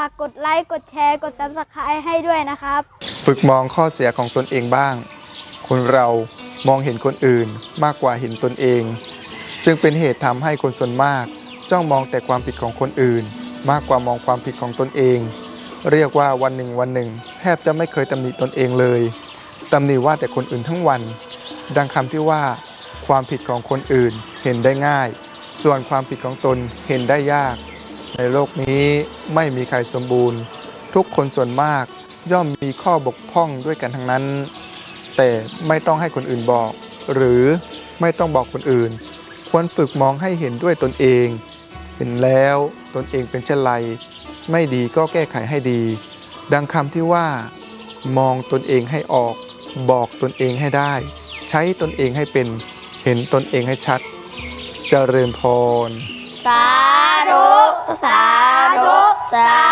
ากกดไลค์ กดแชร์ กด subscribe ให้ด้วยนะครับ ฝึกมองข้อเสียของตนเองบ้าง คนเรามองเห็นคนอื่นมากกว่าเห็นตนเอง จึงเป็นเหตุทำให้คนส่วนมาก จ้องมองแต่ความผิดของคนอื่น มากกว่ามองความผิดของตนเอง เรียกว่าวันหนึ่งวันหนึ่ง แทบจะไม่เคยตำหนิตนเองเลยตำหนิว่าแต่คนอื่นทั้งวัน ดังคำที่ว่า ความผิดของคนอื่นเห็นได้ง่าย ส่วนความผิดของตนเห็นได้ยาก ในโลกนี้ไม่มีใครสมบูรณ์ ทุกคนส่วนมากย่อมมีข้อบกพร่องด้วยกันทั้งนั้น แต่ไม่ต้องให้คนอื่นบอก หรือไม่ต้องบอกคนอื่น ควรฝึกมองให้เห็นด้วยตนเอง เห็นแล้วตนเองเป็นเช่นไร ไม่ดีก็แก้ไขให้ดี ดังคำที่ว่า มองตนเองให้ออก บอกตนเองให้ได้ ใช้ตนเองให้เป็น เห็นตนเองให้ชัดจเจริญพรสา ธุสาธุสา